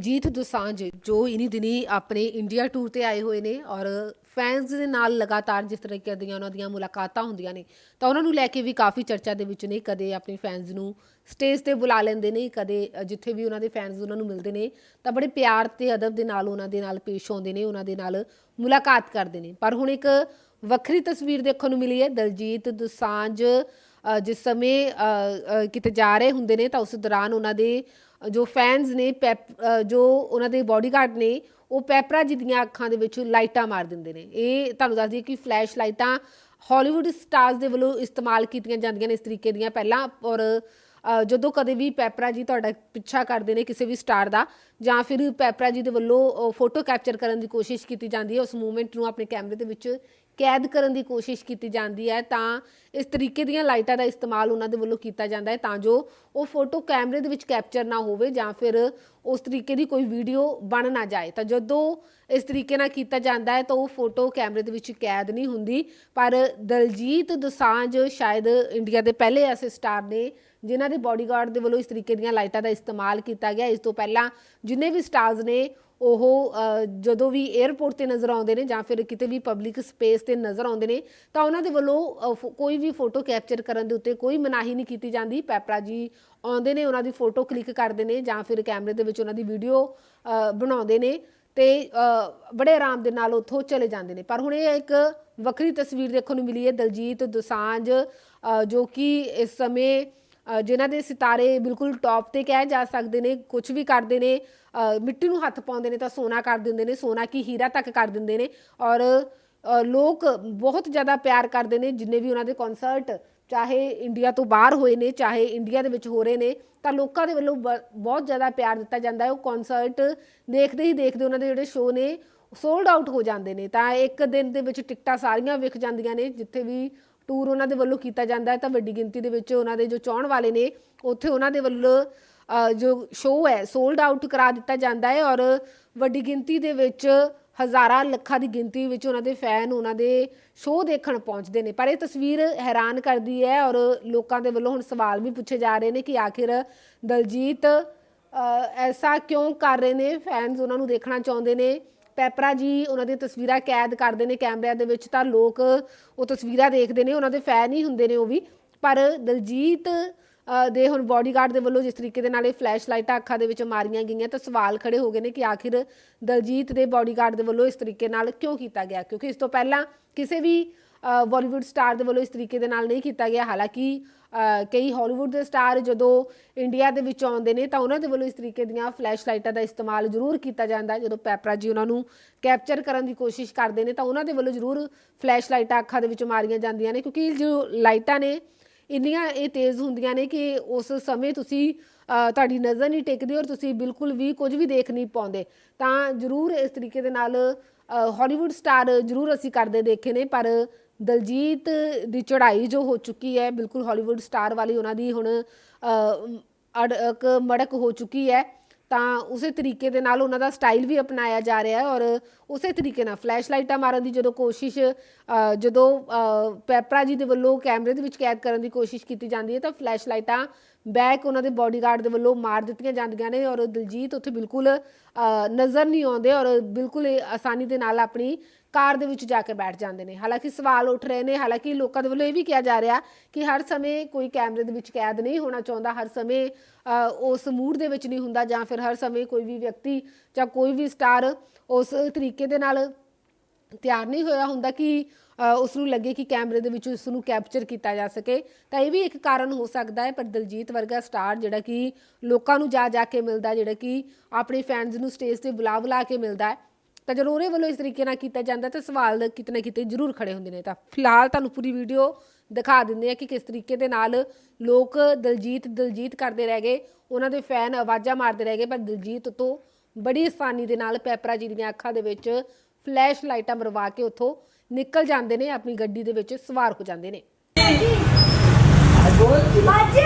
ਜੀਤ ਦੋਸਾਂਝ, ਜੋ ਇਨੀ ਦਿਨੀ ਆਪਣੇ ਇੰਡੀਆ ਟੂਰ ਤੇ ਆਏ ਹੋਏ ਨੇ ਔਰ ਫੈਨਸ ਦੇ ਨਾਲ ਲਗਾਤਾਰ ਜਿਸ ਤਰੀਕੇ ਦੀਆਂ ਉਹਨਾਂ ਦੀਆਂ ਮੁਲਾਕਾਤਾਂ ਹੁੰਦੀਆਂ ਨੇ, ਤਾਂ ਉਹਨਾਂ ਨੂੰ ਲੈ ਕੇ ਵੀ ਕਾਫੀ ਚਰਚਾ ਦੇ ਵਿੱਚ ਨੇ, ਕਦੇ ਆਪਣੇ ਫੈਨਸ ਨੂੰ ਸਟੇਜ ਤੇ ਬੁਲਾ ਲੈਂਦੇ ਨੇ, ਕਦੇ ਜਿੱਥੇ ਵੀ ਉਹਨਾਂ ਦੇ ਫੈਨਸ ਉਹਨਾਂ ਨੂੰ ਮਿਲਦੇ ਨੇ, ਤਾਂ ਬੜੇ ਪਿਆਰ ਤੇ ਅਦਬ ਦੇ ਨਾਲ ਉਹਨਾਂ ਦੇ ਨਾਲ ਪੇਸ਼ ਆਉਂਦੇ ਨੇ, ਉਹਨਾਂ ਦੇ ਨਾਲ ਮੁਲਾਕਾਤ ਕਰਦੇ ਨੇ। ਪਰ ਹੁਣ ਇੱਕ ਵੱਖਰੀ ਤਸਵੀਰ ਦੇਖਣ ਨੂੰ ਮਿਲੀ ਹੈ, ਦਲਜੀਤ ਦੁਸਾਂਝ ਜਿਸ ਸਮੇਂ ਕਿਤੇ ਜਾ ਰਹੇ ਹੁੰਦੇ ਨੇ, ਤਾਂ ਉਸ ਦੌਰਾਨ ਉਹਨਾਂ ਦੇ, ਜੋ ਫੈਨਸ ਨੇ, ਪੈਪ ਜੋ ਉਹਨਾਂ ਦੇ ਬਾਡੀਗਾਰਡ ਨੇ, ਉਹ ਪੈਪਰਾ ਜੀ ਦੀਆਂ ਅੱਖਾਂ ਦੇ ਵਿੱਚ ਲਾਈਟਾਂ ਮਾਰ ਦਿੰਦੇ ਨੇ। ਇਹ ਤੁਹਾਨੂੰ ਦੱਸ ਦਈਏ ਕਿ ਫਲੈਸ਼ ਲਾਈਟਾਂ ਹਾਲੀਵੁੱਡ ਸਟਾਰਸ ਦੇ ਵੱਲੋਂ ਇਸਤੇਮਾਲ ਕੀਤੀਆਂ ਜਾਂਦੀਆਂ ਨੇ ਇਸ ਤਰੀਕੇ ਦੀਆਂ ਪਹਿਲਾਂ, ਔਰ ਜਦੋਂ ਕਦੇ ਵੀ ਪੈਪਰਾ ਜੀ ਤੁਹਾਡਾ ਪਿੱਛਾ ਕਰਦੇ ਨੇ ਕਿਸੇ ਵੀ ਸਟਾਰ ਦਾ, ਜਾਂ ਫਿਰ ਪੈਪਰਾ ਜੀ ਦੇ ਵੱਲੋਂ ਫੋਟੋ ਕੈਪਚਰ ਕਰਨ ਦੀ ਕੋਸ਼ਿਸ਼ ਕੀਤੀ ਜਾਂਦੀ ਹੈ, ਉਸ ਮੂਵਮੈਂਟ ਨੂੰ ਆਪਣੇ ਕੈਮਰੇ ਦੇ ਵਿੱਚ ਕੈਦ ਕਰਨ ਦੀ ਕੋਸ਼ਿਸ਼ ਕੀਤੀ ਜਾਂਦੀ ਹੈ, ਤਾਂ ਇਸ ਤਰੀਕੇ ਦੀਆਂ ਲਾਈਟਾਂ ਦਾ ਇਸਤੇਮਾਲ ਉਹਨਾਂ ਦੇ ਵੱਲੋਂ ਕੀਤਾ ਜਾਂਦਾ ਹੈ, ਤਾਂ ਜੋ ਉਹ ਫੋਟੋ ਕੈਮਰੇ ਦੇ ਵਿੱਚ ਕੈਪਚਰ ਨਾ ਹੋਵੇ, ਜਾਂ ਫਿਰ ਉਸ ਤਰੀਕੇ ਦੀ ਕੋਈ ਵੀਡੀਓ ਬਣ ਨਾ ਜਾਏ। ਤਾਂ ਜਦੋਂ ਇਸ ਤਰੀਕੇ ਨਾਲ ਕੀਤਾ ਜਾਂਦਾ ਹੈ, ਤਾਂ ਉਹ ਫੋਟੋ ਕੈਮਰੇ ਦੇ ਵਿੱਚ ਕੈਦ ਨਹੀਂ ਹੁੰਦੀ, ਪਰ ਦਲਜੀਤ ਦੋਸਾਂਝ, ਸ਼ਾਇਦ ਇੰਡੀਆ ਦੇ ਪਹਿਲੇ ਐਸੇ ਸਟਾਰ ਨੇ ਜਿਨ੍ਹਾਂ ਦੇ ਬਾਡੀਗਾਰਡ ਦੇ ਵੱਲੋਂ ਇਸ ਤਰੀਕੇ ਦੀਆਂ ਲਾਈਟਾਂ ਦਾ ਇਸਤੇਮਾਲ ਕੀਤਾ ਗਿਆ। ਇਸ ਤੋਂ ਪਹਿਲਾਂ ਜਿੰਨੇ ਵੀ ਸਟਾਰਸ ਨੇ, ਉਹ ਜਦੋਂ ਵੀ 에ਅਰਪੋਰਟ ਤੇ ਨਜ਼ਰ ਆਉਂਦੇ ਨੇ ਜਾਂ ਫਿਰ ਕਿਤੇ ਵੀ ਪਬਲਿਕ ਸਪੇਸ ਤੇ ਨਜ਼ਰ ਆਉਂਦੇ ਨੇ, ਤਾਂ ਉਹਨਾਂ ਦੇ ਵੱਲੋਂ ਫੋ- ਕੋਈ ਵੀ ਫੋਟੋ ਕੈਪਚਰ ਕਰਨ ਦੇ ਉੱਤੇ ਕੋਈ ਮਨਾਹੀ ਨਹੀਂ ਕੀਤੀ ਜਾਂਦੀ। ਪੈਪਰਾ ਜੀ ਆਉਂਦੇ ਨੇ, ਉਹਨਾਂ ਦੀ ਫੋਟੋ ਕਲਿੱਕ ਕਰਦੇ ਨੇ ਜਾਂ ਫਿਰ ਕੈਮਰੇ ਦੇ ਵਿੱਚ ਉਹਨਾਂ ਦੀ ਵੀਡੀਓ ਬਣਾਉਂਦੇ ਨੇ ਤੇ ਬੜੇ ਆਰਾਮ ਦੇ ਨਾਲ ਉੱਥੋਂ ਚਲੇ ਜਾਂਦੇ ਨੇ। ਪਰ ਹੁਣ ਇਹ ਇੱਕ ਵੱਖਰੀ ਤਸਵੀਰ ਦੇਖਣ ਨੂੰ ਮਿਲੀ ਹੈ। ਦਲਜੀਤ ਦੋਸਾਂਝ ਜੋ ਕਿ ਇਸ ਸਮੇਂ ਜਿਨ੍ਹਾਂ ਦੇ ਸਿਤਾਰੇ ਬਿਲਕੁਲ ਟੌਪ ਤੇ ਕਹਿ ਜਾ ਸਕਦੇ ਨੇ ਕੁਝ ਵੀ ਕਰਦੇ ਨੇ ਮਿੱਟੀ ਨੂੰ ਹੱਥ ਪਾਉਂਦੇ ਨੇ ਤਾਂ ਸੋਨਾ ਕਰ ਦਿੰਦੇ ਨੇ, ਸੋਨਾ ਕੀ ਹੀਰਾ ਤੱਕ ਕਰ ਦਿੰਦੇ ਨੇ ਔਰ ਲੋਕ ਬਹੁਤ ਜ਼ਿਆਦਾ ਪਿਆਰ ਕਰਦੇ ਨੇ, ਜਿੰਨੇ ਵੀ ਉਹਨਾਂ ਦੇ ਕਨਸਰਟ ਚਾਹੇ ਇੰਡੀਆ ਤੋਂ ਬਾਹਰ ਹੋਏ ਨੇ, ਚਾਹੇ ਇੰਡੀਆ ਦੇ ਵਿੱਚ ਹੋ ਰਹੇ ਨੇ, ਤਾਂ ਲੋਕਾਂ ਦੇ ਵੱਲੋਂ ਬ- ਬਹੁਤ ਜ਼ਿਆਦਾ ਪਿਆਰ ਦਿੱਤਾ ਜਾਂਦਾ ਹੈ। ਉਹ ਕਨਸਰਟ ਦੇਖਦੇ ਹੀ ਦੇਖਦੇ ਉਹਨਾਂ ਦੇ ਜਿਹੜੇ ਸ਼ੋਅ ਨੇ ਸੋਲਡ ਆਊਟ ਹੋ ਜਾਂਦੇ ਨੇ। ਤਾਂ ਇੱਕ ਦਿਨ ਦੇ ਵਿੱਚ ਟਿਕਟਾਂ ਸਾਰੀਆਂ ਵਿਕ ਜਾਂਦੀਆਂ ਨੇ, ਜਿੱਥੇ ਵੀ ਟੂਰ ਉਹਨਾਂ ਦੇ ਵੱਲੋਂ ਕੀਤਾ ਜਾਂਦਾ ਹੈ, ਤਾਂ ਵੱਡੀ ਗਿਣਤੀ ਦੇ ਵਿੱਚ ਉਹਨਾਂ ਦੇ ਜੋ ਚਾਹਣ ਵਾਲੇ ਨੇ, ਉੱਥੇ ਉਹਨਾਂ ਦੇ ਵੱਲੋਂ ਜੋ ਸ਼ੋਅ ਹੈ ਸੋਲਡ ਆਊਟ ਕਰਾ ਦਿੱਤਾ ਜਾਂਦਾ ਹੈ ਔਰ ਵੱਡੀ ਗਿਣਤੀ ਦੇ ਵਿੱਚ ਹਜ਼ਾਰਾਂ ਲੱਖਾਂ ਦੀ ਗਿਣਤੀ ਵਿੱਚ ਉਹਨਾਂ ਦੇ ਫੈਨ ਉਹਨਾਂ ਦੇ ਸ਼ੋਅ ਦੇਖਣ ਪਹੁੰਚਦੇ ਨੇ। ਪਰ ਇਹ ਤਸਵੀਰ ਹੈਰਾਨ ਕਰਦੀ ਹੈ ਔਰ ਲੋਕਾਂ ਦੇ ਵੱਲੋਂ ਹੁਣ ਸਵਾਲ ਵੀ ਪੁੱਛੇ ਜਾ ਰਹੇ ਨੇ ਕਿ ਆਖਿਰ ਦਲਜੀਤ ਐਸਾ ਕਿਉਂ ਕਰ ਰਹੇ ਨੇ? ਫੈਨਸ ਉਹਨਾਂ ਨੂੰ ਦੇਖਣਾ ਚਾਹੁੰਦੇ ਨੇ। ਪੈਪਰਾ ਜੀ, ਉਹਨਾਂ ਦੀਆਂ ਤਸਵੀਰਾਂ ਕੈਦ ਕਰਦੇ ਨੇ ਕੈਮਰਿਆਂ ਦੇ ਵਿੱਚ ਤਾਂ ਲੋਕ ਉਹ ਤਸਵੀਰਾਂ ਦੇਖਦੇ ਨੇ, ਉਹਨਾਂ ਦੇ ਫੈਨ ਹੀ ਹੁੰਦੇ ਨੇ ਉਹ ਵੀ। ਪਰ ਦਲਜੀਤ ਦੇ ਹੁਣ ਬਾਡੀਗਾਰਡ ਦੇ ਵੱਲੋਂ ਜਿਸ ਤਰੀਕੇ ਦੇ ਨਾਲ ਇਹ ਫਲੈਸ਼ ਲਾਈਟਾਂ ਅੱਖਾਂ ਦੇ ਵਿੱਚ ਮਾਰੀਆਂ ਗਈਆਂ, ਤਾਂ ਸਵਾਲ ਖੜੇ ਹੋ ਗਏ ਨੇ ਕਿ ਆਖਿਰ ਦਲਜੀਤ ਦੇ ਬਾਡੀਗਾਰਡ ਦੇ ਵੱਲੋਂ ਇਸ ਤਰੀਕੇ ਨਾਲ ਕਿਉਂ ਕੀਤਾ ਗਿਆ? ਕਿਉਂਕਿ ਇਸ ਤੋਂ ਪਹਿਲਾਂ ਕਿਸੇ ਵੀ ਬਾਲੀਵੁੱਡ ਸਟਾਰ ਦੇ ਵੱਲੋਂ ਇਸ ਤਰੀਕੇ ਦੇ ਨਾਲ ਨਹੀਂ ਕੀਤਾ ਗਿਆ। ਹਾਲਾਂਕਿ ਕਈ ਹਾਲੀਵੁੱਡ ਦੇ ਸਟਾਰ ਜਦੋਂ ਇੰਡੀਆ ਦੇ ਵਿੱਚ ਆਉਂਦੇ ਨੇ ਤਾਂ ਉਹਨਾਂ ਦੇ ਵੱਲੋਂ ਇਸ ਤਰੀਕੇ ਦੀਆਂ ਫਲੈਸ਼ ਲਾਈਟਾਂ ਦਾ ਇਸਤੇਮਾਲ ਜ਼ਰੂਰ ਕੀਤਾ ਜਾਂਦਾ। ਜਦੋਂ ਪੈਪਰਾ ਜੀ ਉਹਨਾਂ ਨੂੰ ਕੈਪਚਰ ਕਰਨ ਦੀ ਕੋਸ਼ਿਸ਼ ਕਰਦੇ ਨੇ ਤਾਂ ਉਹਨਾਂ ਦੇ ਵੱਲੋਂ ਜ਼ਰੂਰ ਫਲੈਸ਼ ਲਾਈਟਾਂ ਅੱਖਾਂ ਦੇ ਵਿੱਚ ਮਾਰੀਆਂ ਜਾਂਦੀਆਂ ਨੇ ਕਿਉਂਕਿ ਜੋ ਲਾਈਟਾਂ ਨੇ, ਇੰਨੀਆਂ ਇਹ ਤੇਜ਼ ਹੁੰਦੀਆਂ ਨੇ ਕਿ ਉਸ ਸਮੇਂ ਤੁਸੀਂ ਤੁਹਾਡੀ ਨਜ਼ਰ ਨਹੀਂ ਟਿਕਦੀ ਔਰ ਤੁਸੀਂ ਬਿਲਕੁਲ ਵੀ ਕੁਝ ਵੀ ਦੇਖ ਨਹੀਂ ਪਾਉਂਦੇ। ਤਾਂ ਜ਼ਰੂਰ ਇਸ ਤਰੀਕੇ ਦੇ ਨਾਲ ਹਾਲੀਵੁੱਡ ਸਟਾਰ ਜ਼ਰੂਰ ਅਸੀਂ ਕਰਦੇ ਦੇਖੇ ਨੇ ਪਰ ਦਲਜੀਤ ਦੀ ਚੜ੍ਹਾਈ ਜੋ ਹੋ ਚੁੱਕੀ ਹੈ, ਬਿਲਕੁਲ ਹਾਲੀਵੁੱਡ ਸਟਾਰ ਵਾਲੀ ਉਹਨਾਂ ਦੀ ਹੁਣ ਅੜਕ ਮੜਕ ਹੋ ਚੁੱਕੀ ਹੈ, ਤਾਂ ਉਸੇ ਤਰੀਕੇ ਦੇ ਨਾਲ ਉਹਨਾਂ ਦਾ ਸਟਾਈਲ ਵੀ ਅਪਣਾਇਆ ਜਾ ਰਿਹਾ ਹੈ ਔਰ ਉਸੇ ਤਰੀਕੇ ਨਾਲ ਫਲੈਸ਼ ਲਾਈਟਾਂ ਮਾਰਨ ਦੀ ਜਦੋਂ ਕੋਸ਼ਿਸ਼ ਜਦੋਂ ਪੈਪਰਾ ਜੀ ਦੇ ਵੱਲੋਂ ਕੈਮਰੇ ਦੇ ਵਿੱਚ ਕੈਦ ਕਰਨ ਦੀ ਕੋਸ਼ਿਸ਼ ਕੀਤੀ ਜਾਂਦੀ ਹੈ, ਤਾਂ ਫਲੈਸ਼ ਲਾਈਟਾਂ ਬੈਕ ਉਹਨਾਂ ਦੇ ਬਾਡੀਗਾਰਡ ਦੇ ਵੱਲੋਂ ਮਾਰ ਦਿੱਤੀਆਂ ਜਾਂਦੀਆਂ ਨੇ ਔਰ ਦਿਲਜੀਤ ਉੱਥੇ ਬਿਲਕੁਲ ਨਜ਼ਰ ਨਹੀਂ ਆਉਂਦੇ ਔਰ ਬਿਲਕੁਲ ਆਸਾਨੀ ਦੇ ਨਾਲ ਆਪਣੀ ਕਾਰ ਦੇ ਵਿੱਚ ਜਾ ਕੇ ਬੈਠ ਜਾਂਦੇ ਨੇ। ਹਾਲਾਂਕਿ ਸਵਾਲ ਉੱਠ ਰਹੇ ਨੇ, ਹਾਲਾਂਕਿ ਲੋਕਾਂ ਦੇ ਵੱਲੋਂ ਇਹ ਵੀ ਕਿਹਾ ਜਾ ਰਿਹਾ ਕਿ ਹਰ ਸਮੇਂ ਕੋਈ ਕੈਮਰੇ ਦੇ ਵਿੱਚ ਕੈਦ ਨਹੀਂ ਹੋਣਾ ਚਾਹੁੰਦਾ, ਹਰ ਸਮੇਂ ਉਸ ਮੂਡ ਦੇ ਵਿੱਚ ਨਹੀਂ ਹੁੰਦਾ ਜਾਂ ਫਿਰ ਹਰ ਸਮੇਂ ਕੋਈ ਵੀ ਵਿਅਕਤੀ ਜਾਂ ਕੋਈ ਵੀ ਸਟਾਰ ਉਸ ਤਰੀਕੇ ਦੇ ਨਾਲ ਤਿਆਰ ਨਹੀਂ ਹੋਇਆ ਹੁੰਦਾ ਕਿ ਅ, ਉਸ ਨੂੰ ਲੱਗੇ ਕਿ ਕੈਮਰੇ ਦੇ ਵਿੱਚ ਉਸ ਨੂੰ ਕੈਪਚਰ ਕੀਤਾ ਜਾ ਸਕੇ। ਤਾਂ ਇਹ ਵੀ ਇੱਕ ਕਾਰਨ ਹੋ ਸਕਦਾ ਹੈ ਪਰ ਦਲਜੀਤ ਵਰਗਾ ਸਟਾਰ ਜਿਹੜਾ ਕਿ ਲੋਕਾਂ ਨੂੰ ਜਾ ਜਾ ਕੇ ਮਿਲਦਾ ਜਿਹੜਾ ਕਿ ਆਪਣੇ ਫੈਨਸ ਨੂੰ ਸਟੇਜ ਤੇ ਬੁਲਾ ਬੁਲਾ ਕੇ ਮਿਲਦਾ ਹੈ। ਤਾਂ ਜਦੋਂ ਉਹਦੇ ਵੱਲੋਂ ਇਸ ਤਰੀਕੇ ਨਾਲ ਕੀਤਾ ਜਾਂਦਾ ਤਾਂ ਸਵਾਲ ਕਿਤੇ ਨਾ ਕਿਤੇ ਜ਼ਰੂਰ ਖੜੇ ਹੁੰਦੇ ਨੇ। ਤਾਂ ਫਿਲਹਾਲ ਤੁਹਾਨੂੰ ਪੂਰੀ ਵੀਡੀਓ ਦਿਖਾ ਦਿੰਦੇ ਆ ਕਿ ਕਿਸ ਤਰੀਕੇ ਦੇ ਨਾਲ ਲੋਕ ਦਲਜੀਤ ਦਲਜੀਤ ਕਰਦੇ ਰਹਿ ਗਏ। ਉਹਨਾਂ ਦੇ ਫੈਨ ਆਵਾਜ਼ਾਂ ਮਾਰਦੇ ਰਹਿ ਗਏ ਪਰ ਦਲਜੀਤ ਤੋਂ ਬੜੀ ਆਸਾਨੀ ਦੇ ਨਾਲ ਪੈਪਰਾ ਜੀ ਦੀਆਂ ਅੱਖਾਂ ਦੇ ਵਿੱਚ ਫਲੈਸ਼ ਲਾਈਟਾਂ ਮਰਵਾ ਕੇ ਉੱਥੋਂ ਨਿਕਲ ਜਾਂਦੇ ਨੇ, ਆਪਣੀ ਗੱਡੀ ਦੇ ਵਿੱਚ ਸਵਾਰ ਹੋ ਜਾਂਦੇ ਨੇ। ਬਾਜੀ